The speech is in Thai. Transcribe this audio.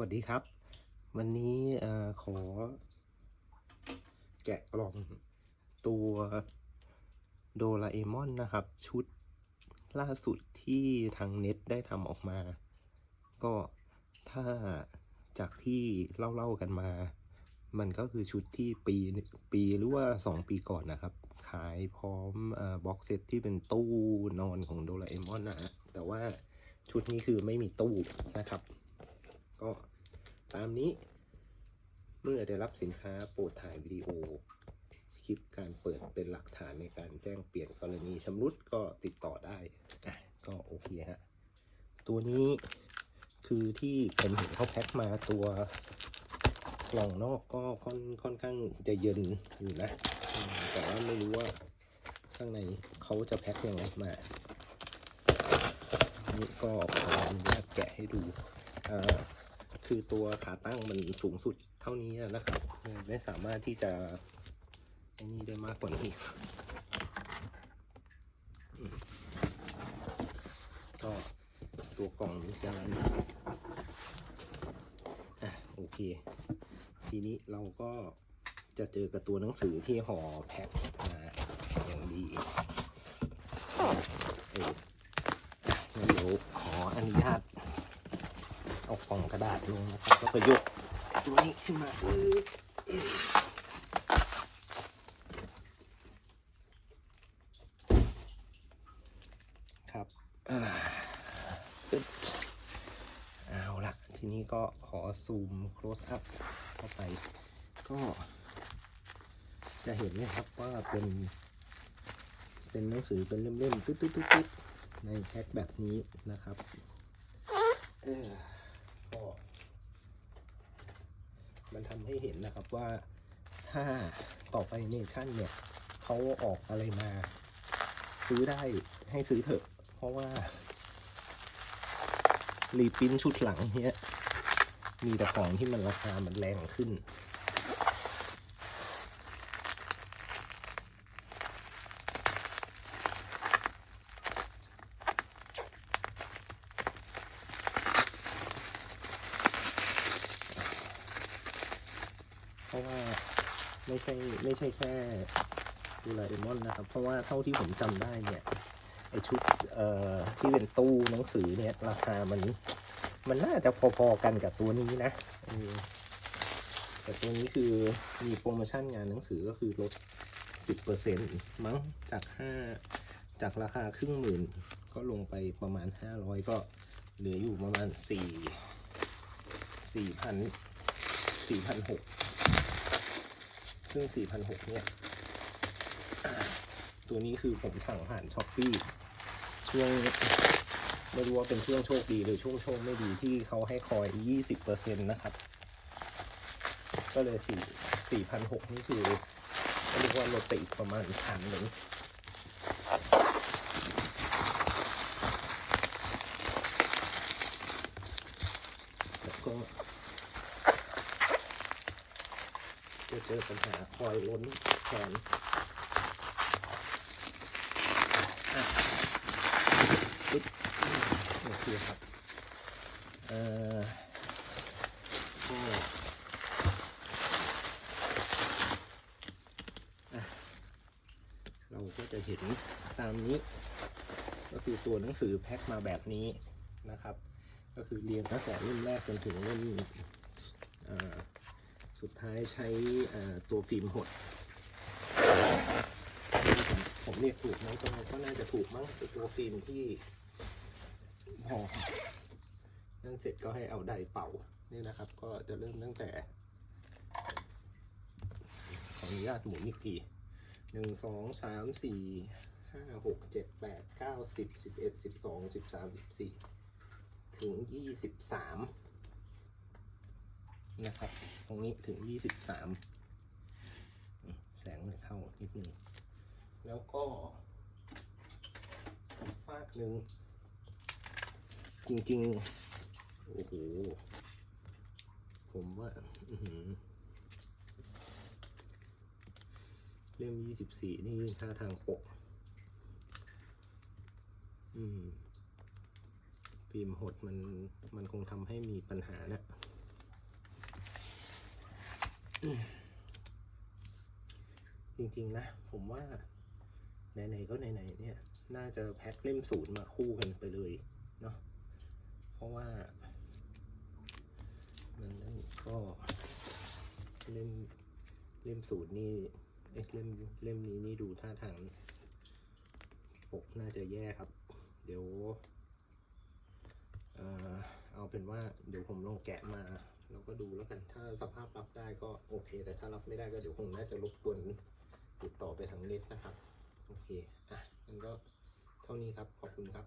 วัสดีครับ วันนี้เอ่อขอ แกะกล่องตัวโดราเอมอนนะครับ ชุดล่าสุดที่ทางเน็ตได้ทำออกมา ก็ถ้าจากที่เล่าๆกันมา มันก็คือชุดที่ปีปีหรือว่า 2 ปีก่อนนะครับ ขายพร้อมบ็อกเซตที่เป็นตู้นอนของโดราเอมอนนะฮะแต่ว่าชุดนี้คือไม่มีตู้นะครับ ก็ตามนี้ เมื่อได้รับสินค้าโปรดถ่ายวิดีโอ คลิปการเปิดเป็นหลักฐานในการแจ้งเปลี่ยนกรณีชำรุดก็ติดต่อได้อะก็โอเคฮะ ตัวนี้คือที่ผมเห็นเขาแพ็คมาตัวกล่องนอกก็ค่อนค่อนข้างจะเย็นอยู่นะ แต่ว่าไม่รู้ว่าข้างในเขาจะแพ็คยังไงมานี่ก็ขออนุญาตแกะให้ดูอ่า คือตัวขาตั้งมันสูงสุดเท่านี้นะครับ ไม่สามารถที่จะไอ้นี่ได้มากกว่านี้ก็ตัวกล่องนี้จะอะโอเค ทีนี้เราก็จะเจอกับตัวหนังสือที่ห่อแพ็คมาอย่างดีเอองั้นเดี๋ยวขออนุญาต เอาก ลงนะครับแล้วก็ยกตัวนี้ขึ้นมาครับเอาละทีนี้ก็ขอซูม close up เข้าไป ก็จะเห็นนะครับว่าเป็น เป็นหนังสือเป็นเล่มๆตึ๊ดๆๆในแพ็คแบบนี้นะครับ เออ ก็ มันทำให้เห็นนะครับว่าถ้าต่อไปเนชั่นเนี่ยเขาออกอะไรมา ซื้อได้ให้ซื้อเถอะ เพราะว่ารีปรินท์ชุดหลังเนี้ยมีแต่ของที่มันราคามันแรงขึ้น ราะว่าไม่ใช่ไม่ใช่แค่ดูราเอมอนนะครับ เพราะว่าเท่าที่ผมจำได้เนี่ยไอชุดเอ่อที่เป็นตู้หนังสือเนี่ยราคามันมันน่าจะพอๆกันกับตัวนี้นะแต่ตัวนี้คือมีโปรโมชั่นงานหนังสือก็คือลด 10%มั้งจาก 5 จากราคาครึ่งหมื่น ก็ลงไปประมาณ 500 ก็เหลืออยู่ประมาณ 4 4,000 4,600 ซึ่ง 4,600 เนี่ย ตัวนี้คือผมสั่งผ่านช้อปปี้ช่วงไม่รู้ว่าเป็นช่วงโชคดีหรือช่วงโชคไม่ดีที่เขาให้คอย 20%นะครับ ก็เลย 4 4,600 นี่คือเรียกว่าลดไปอีกประมาณพันหนึ่ง แล้วก็ จะเจอปัญหาคอยล้นแขนอะปึ๊บโอเคครับเอ่อก็อะเราก็จะเห็นตามนี้ ก็คือตัวหนังสือแพ็คมาแบบนี้นะครับ ก็คือเรียงตั้งแต่เล่มแรกจนถึงเล่มอ่อ สุดท้ายใช้ตัวฟิล์มหด ผมเรียกถูกไหมก็ก็น่าจะถูกมั้งตัวฟิล์มที่พอนั่นเสร็จก็ให้เอาไดร์เป่านี่นะครับ ก็จะเริ่มตั้งแต่ ขออนุญาตหมุนอีกทีหนึ่งสองสามสี่ห้าหกเจ็ดแปดเก้าสิบสิบเอ็ดสิบสองสิบสามสิบสี่ถึงยี่สิบสาม นะครับ ตรงนี้ถึง 23อืมแสงเลยเข้านิดหนึ่ง แล้วก็ฟากหนึ่ง จริงๆ โอ้โห ผมว่าอื้อหือเล่ม24นี่ท่าทางปก อืม ฟิล์มหดมัน มันคงทำให้มีปัญหานะ จริงๆนะ ผมว่า ไหนๆก็ไหนๆเนี่ย น่าจะแพ็คเล่มศูนย์มาคู่กันไปเลยเนาะเพราะว่า มันนั่นก็เล่มเล่มศูนย์นี่เอ๊ะเล่มเล่มนี้นี่ดูท่าทางปกน่าจะแย่ครับ เดี๋ยว เอ่อเอาเป็นว่าเดี๋ยวผมลองแกะมา เราก็ดูแล้วกัน ถ้าสภาพรับได้ก็โอเค แต่ถ้ารับไม่ได้ก็เดี๋ยวคงน่าจะรบกวนติดต่อไปทางเน็ตนะครับ โอเค อะมันก็เท่านี้ครับ ขอบคุณครับ